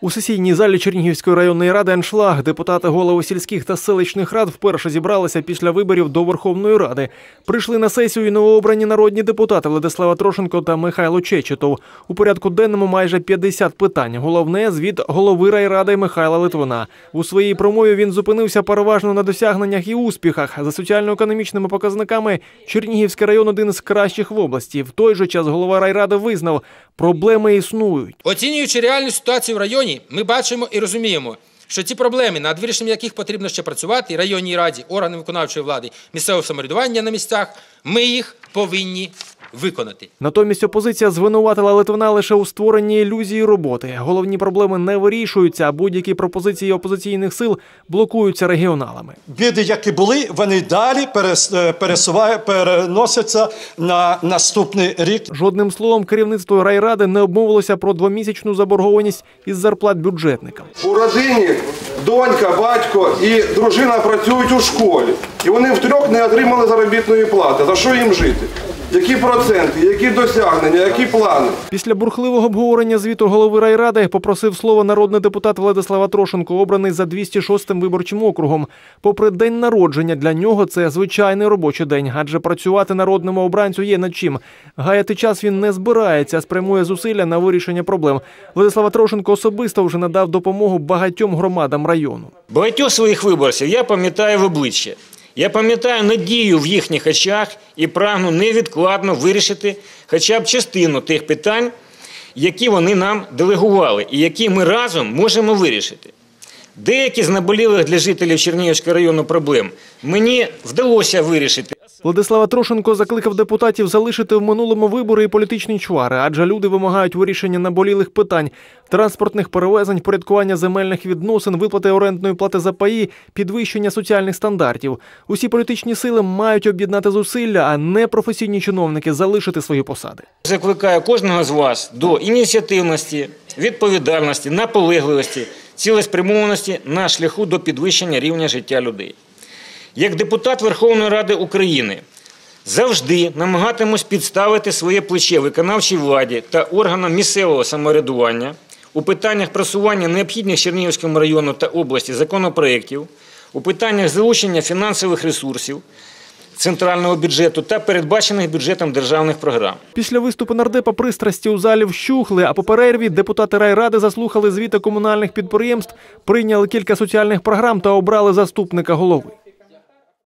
У сесійній залі Чернігівської районної ради «Аншлаг» депутати голови сільських та селищних рад вперше зібралися після виборів до Верховної Ради. Прийшли на сесію і новообрані народні депутати Владислава Трошенко та Михайло Чечетов. У порядку денному майже 50 питань. Головне звіт голови райради Михайла Литвина. У своїй промові він зупинився переважно на досягненнях і успіхах. За соціально-економічними показниками Чернігівський район один з кращих в області. В той же час голова райради визнав, проблеми існують. Оцінюючи реальну ситуацію в районі, ми бачимо і розуміємо, що ці проблеми, над вирішенням яких потрібно ще працювати, районній раді, органи виконавчої влади, місцевого самоврядування на місцях, ми їх повинні виконати. Натомість опозиція звинуватила Литвина лише у створенні ілюзії роботи. Головні проблеми не вирішуються, а будь-які пропозиції опозиційних сил блокуються регіоналами. Біди, які були, вони далі перес- е, пересуває- переносяться на наступний рік. Жодним словом керівництво райради не обмовилося про двомісячну заборгованість із зарплат бюджетникам. У родині донька, батько і дружина працюють у школі. І вони втрьох не отримали заробітної плати. За що їм жити? Які проценти, які досягнення, які плани? Після бурхливого обговорення звіту голови райради попросив слово народний депутат Владислава Трошенко, обраний за 206-м виборчим округом. Попри день народження, для нього це звичайний робочий день, адже працювати народному обранцю є над чим. Гаяти час він не збирається, а спрямує зусилля на вирішення проблем. Владислава Трошенко особисто вже надав допомогу багатьом громадам району. Багатьох своїх виборців я пам'ятаю в обличчя. Я пам'ятаю надію в їхніх очах і прагну невідкладно вирішити хоча б частину тих питань, які вони нам делегували і які ми разом можемо вирішити. Деякі з наболілих для жителів Чернігівського району проблем мені вдалося вирішити. Владислава Трошенко закликав депутатів залишити в минулому вибори і політичні чвари, адже люди вимагають вирішення наболілих питань, транспортних перевезень, порядкування земельних відносин, виплати орендної плати за паї, підвищення соціальних стандартів. Усі політичні сили мають об'єднати зусилля, а не професійні чиновники залишити свої посади. Закликаю кожного з вас до ініціативності, відповідальності, наполегливості, цілеспрямованості на шляху до підвищення рівня життя людей. Як депутат Верховної Ради України завжди намагатимусь підставити своє плече виконавчій владі та органам місцевого самоврядування у питаннях просування необхідних Чернігівському району та області законопроєктів, у питаннях залучення фінансових ресурсів центрального бюджету та передбачених бюджетом державних програм. Після виступу нардепа пристрасті у залі вщухли, а по перерві депутати райради заслухали звіти комунальних підприємств, прийняли кілька соціальних програм та обрали заступника голови.